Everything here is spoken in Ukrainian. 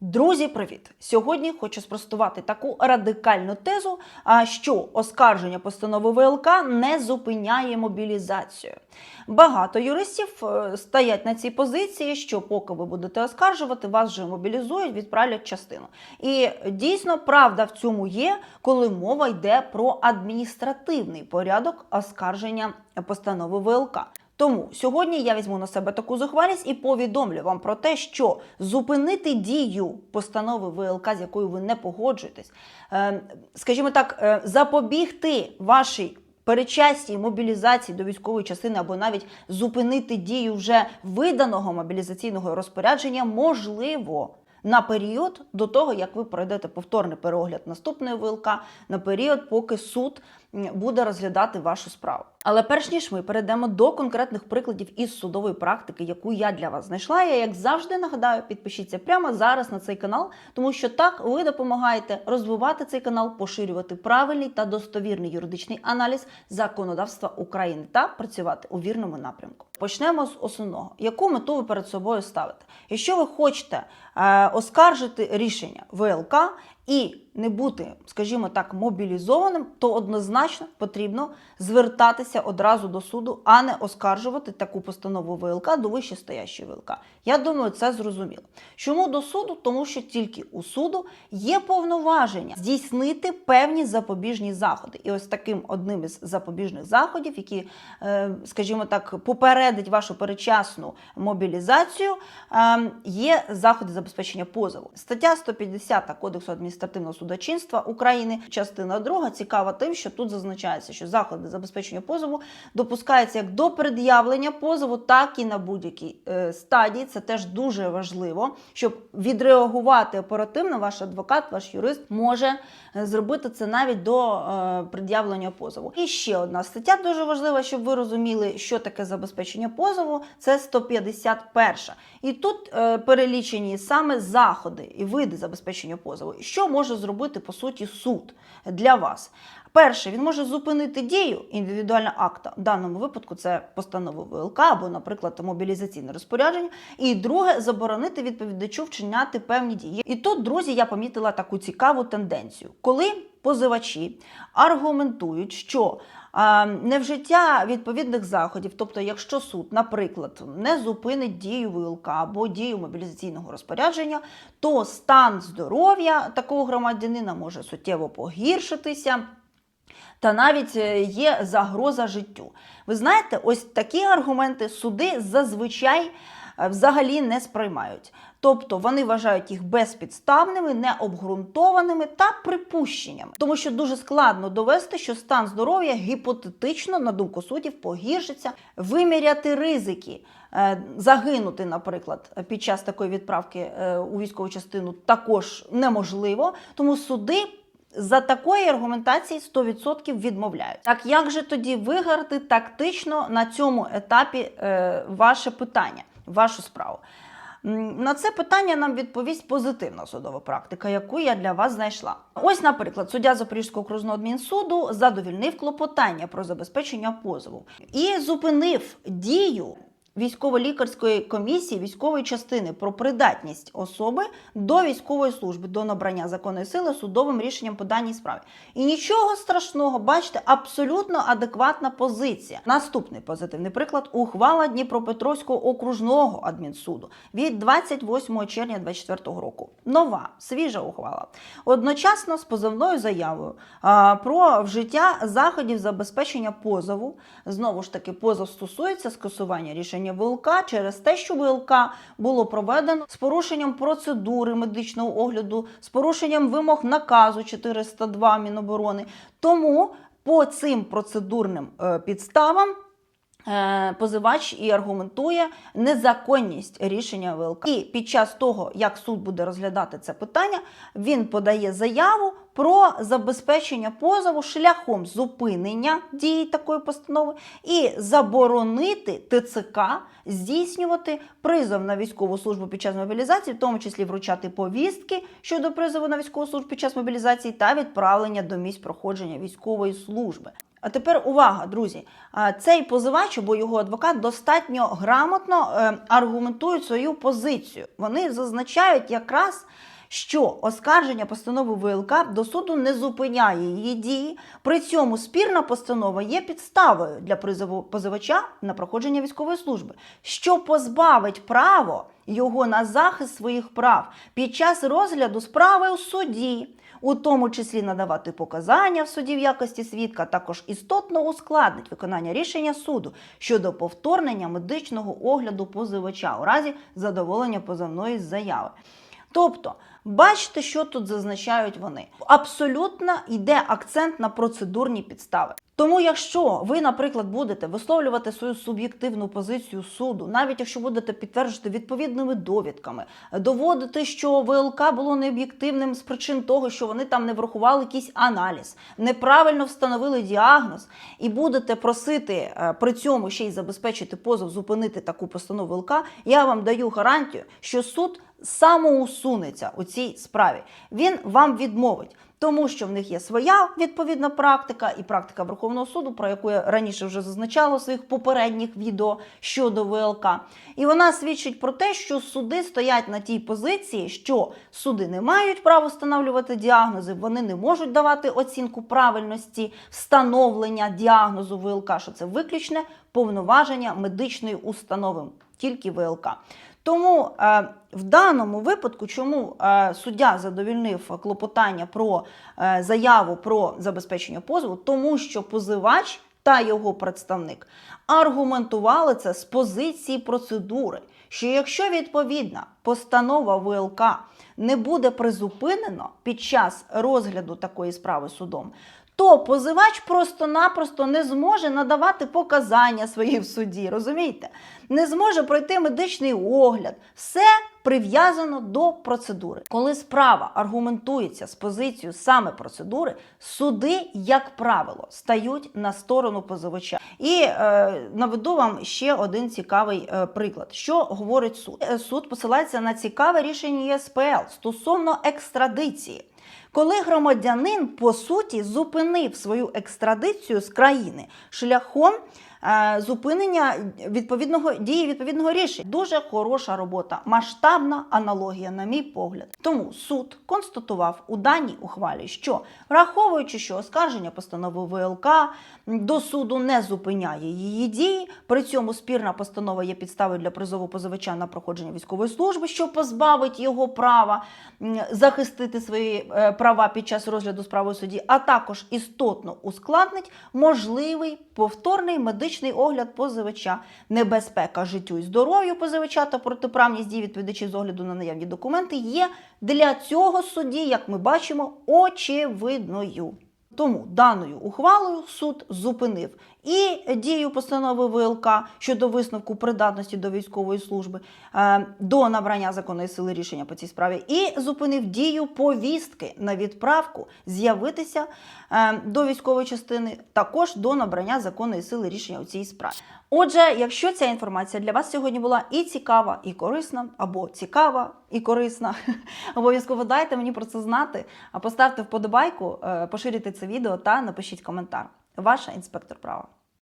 Друзі, привіт! Сьогодні хочу спростувати таку радикальну тезу, що оскарження постанови ВЛК не зупиняє мобілізацію. Багато юристів е, стоять на цій позиції, що поки ви будете оскаржувати, вас вже мобілізують, відправлять частину. І дійсно правда в цьому є, коли мова йде про адміністративний порядок оскарження постанови ВЛК. Тому сьогодні я візьму на себе таку зухвалість і повідомлю вам про те, що зупинити дію постанови ВЛК, з якою ви не погоджуєтесь, е, скажімо так, е, запобігти вашій перечастій мобілізації до військової частини або навіть зупинити дію вже виданого мобілізаційного розпорядження можливо. На період до того, як ви пройдете повторний переогляд наступної ВЛК, на період, поки суд буде розглядати вашу справу. Але перш ніж ми перейдемо до конкретних прикладів із судової практики, яку я для вас знайшла, я як завжди нагадаю, підпишіться прямо зараз на цей канал, тому що так ви допомагаєте розвивати цей канал, поширювати правильний та достовірний юридичний аналіз законодавства України та працювати у вірному напрямку. Почнемо з основного, яку мету ви перед собою ставите. Якщо ви хочете е, оскаржити рішення ВЛК і не бути, скажімо так, мобілізованим, то однозначно потрібно звертатися одразу до суду, а не оскаржувати таку постанову ВЛК до вищестоящої ВЛК. Я думаю, це зрозуміло. Чому до суду? Тому що тільки у суду є повноваження здійснити певні запобіжні заходи. І ось таким одним із запобіжних заходів, які, е, скажімо так, попередить вашу перечасну мобілізацію, е, є заходи забезпечення позову. Стаття 150 Кодексу адміністративного судочинства України, частина 2, цікава тим, що тут зазначається, що заходи забезпечення позову допускаються як до пред'явлення позову, так і на будь-якій е, стадії. Це теж дуже важливо, щоб відреагувати оперативно. Ваш адвокат, ваш юрист може е, зробити це навіть до е, пред'явлення позову. І ще одна стаття дуже важлива, щоб ви розуміли, що таке забезпечення позову. Це 151. І тут е, перелічені саме заходи і види забезпечення позову. Що може зробити по суті суд для вас? Перше, він може зупинити дію індивідуального акта. В даному випадку це постанова ВЛК або, наприклад, мобілізаційне розпорядження. І друге, заборонити відповідачу вчиняти певні дії. І тут, друзі, я помітила таку цікаву тенденцію, коли позивачі аргументують, що невжиття відповідних заходів, тобто, якщо суд, наприклад, не зупинить дію ВЛК або дію мобілізаційного розпорядження, то стан здоров'я такого громадянина може суттєво погіршитися. Та навіть е, є загроза життю. Ви знаєте, ось такі аргументи суди зазвичай е, взагалі не сприймають. Тобто вони вважають їх безпідставними, необґрунтованими та припущеннями, тому що дуже складно довести, що стан здоров'я гіпотетично, на думку суддів, погіршиться, виміряти ризики. е, Загинути, наприклад, під час такої відправки у військову частину також неможливо, тому суди за такої аргументації 100% відмовляють. Так як же тоді виграти тактично на цьому етапі е, ваше питання, вашу справу? На це питання нам відповість позитивна судова практика, яку я для вас знайшла. Ось, наприклад, суддя Запорізького окружного адмінсуду задовільнив клопотання про забезпечення позову і зупинив дію військово-лікарської комісії військової частини про придатність особи до військової служби до набрання законної сили судовим рішенням по даній справі. І нічого страшного, бачите, абсолютно адекватна позиція. Наступний позитивний приклад ухвала Дніпропетровського окружного адмінсуду від 28 червня 2024 року. Нова свіжа ухвала. Одночасно з позовною заявою а, про вжиття заходів забезпечення позову. Знову ж таки, позов стосується скасування рішення ВЛК через те, що ВЛК було проведено з порушенням процедури медичного огляду, з порушенням вимог наказу 402 Міноборони. Тому по цим процедурним е, підставам. е, Позивач і аргументує незаконність рішення ВЛК. І під час того, як суд буде розглядати це питання, він подає заяву про забезпечення позову шляхом зупинення дії такої постанови і заборонити ТЦК здійснювати призов на військову службу під час мобілізації, в тому числі вручати повістки щодо призову на військову службу під час мобілізації та відправлення до місць проходження військової служби. А тепер увага, друзі. Цей позивач або його адвокат достатньо грамотно е, аргументують свою позицію. Вони зазначають якраз. Що оскарження постанови ВЛК до суду не зупиняє її дії. При цьому спірна постанова є підставою для призову позивача на проходження військової служби, що позбавить право його на захист своїх прав під час розгляду справи у суді, у тому числі надавати показання в суді в якості свідка, також істотно ускладнить виконання рішення суду щодо повторнення медичного огляду позивача у разі задоволення позовної заяви. Тобто, бачите, що тут зазначають вони. Абсолютно йде акцент на процедурні підстави. Тому, якщо ви, наприклад, будете висловлювати свою суб'єктивну позицію суду, навіть якщо будете підтверджувати відповідними довідками, доводити, що ВЛК було необ'єктивним з причин того, що вони там не врахували якийсь аналіз, неправильно встановили діагноз, і будете просити е, при цьому ще й забезпечити позов, зупинити таку постанову ВЛК, я вам даю гарантію, що суд самоусунеться у цій справі. Він вам відмовить. Тому що в них є своя відповідна практика і практика Верховного суду, про яку я раніше вже зазначала у своїх попередніх відео щодо ВЛК. І вона свідчить про те, що суди стоять на тій позиції, що суди не мають права встановлювати діагнози, вони не можуть давати оцінку правильності встановлення діагнозу ВЛК, що це виключне повноваження медичної установи, тільки ВЛК. Тому е, в даному випадку, чому е, суддя задовільнив клопотання про е, заяву про забезпечення позову, тому що позивач та його представник аргументували це з позиції процедури, що якщо відповідна постанова ВЛК не буде призупинено під час розгляду такої справи судом, то позивач просто-напросто не зможе надавати показання свої в суді, розумієте? Не зможе пройти медичний огляд. Все прив'язано до процедури. Коли справа аргументується з позицією саме процедури, суди, як правило, стають на сторону позивача. І е, наведу вам ще один цікавий е, приклад. Що говорить суд? Е, Суд посилається на цікаве рішення ЄСПЛ стосовно екстрадиції коли громадянин по суті зупинив свою екстрадицію з країни шляхом зупинення відповідного дії відповідного рішення. Дуже хороша робота, масштабна аналогія, на мій погляд. Тому суд констатував у даній ухвалі, що враховуючи, що оскарження постанови ВЛК до суду не зупиняє її дії, при цьому спірна постанова є підставою для призову позивача на проходження військової служби, що позбавить його права захистити свої е, права під час розгляду справи суді, а також істотно ускладнить можливий повторний медичний огляд позивача, небезпека життю і здоров'ю позивача та протиправність дій відповідачів з огляду на наявні документи є для цього судді, як ми бачимо, очевидною. Тому даною ухвалою суд зупинив і дію постанови ВЛК щодо висновку придатності до військової служби е, до набрання законної сили рішення по цій справі, і зупинив дію повістки на відправку з'явитися е, до військової частини, також до набрання законної сили рішення у цій справі. Отже, якщо ця інформація для вас сьогодні була і цікава, і корисна, або цікава і корисна, обов'язково дайте мені про це знати. А поставте вподобайку, е, поширюйте це відео та напишіть коментар. Ваша інспектор права.